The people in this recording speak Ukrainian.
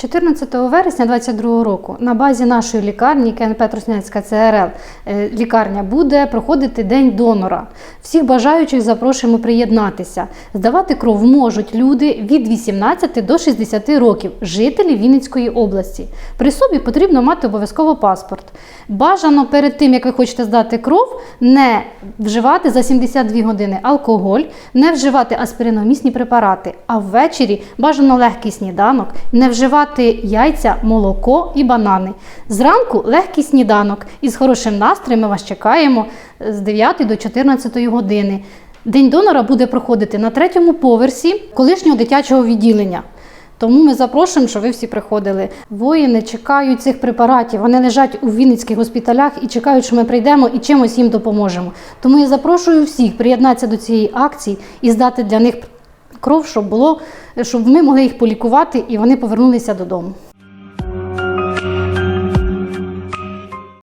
14 вересня 2022 року на базі нашої лікарні КНП Троснянська ЦРЛ е, лікарня буде проходити День донора. Всіх бажаючих запрошуємо приєднатися. Здавати кров можуть люди від 18 до 60 років, жителі Вінницької області. При собі потрібно мати обов'язково паспорт. Бажано перед тим, як ви хочете здати кров, не вживати за 72 години алкоголь, не вживати аспириномісні препарати, а ввечері бажано легкий сніданок, не вживати яйця, молоко і банани. Зранку легкий сніданок і з хорошим настроєм ми вас чекаємо з 9 до 14 години. День донора буде проходити на третьому поверсі колишнього дитячого відділення. Тому ми запрошуємо, що ви всі приходили. Воїни чекають цих препаратів. Вони лежать у Вінницьких госпіталях і чекають, що ми прийдемо і чимось їм допоможемо. Тому я запрошую всіх приєднатися до цієї акції і здати для них кров, щоб було, щоб ми могли їх полікувати і вони повернулися додому.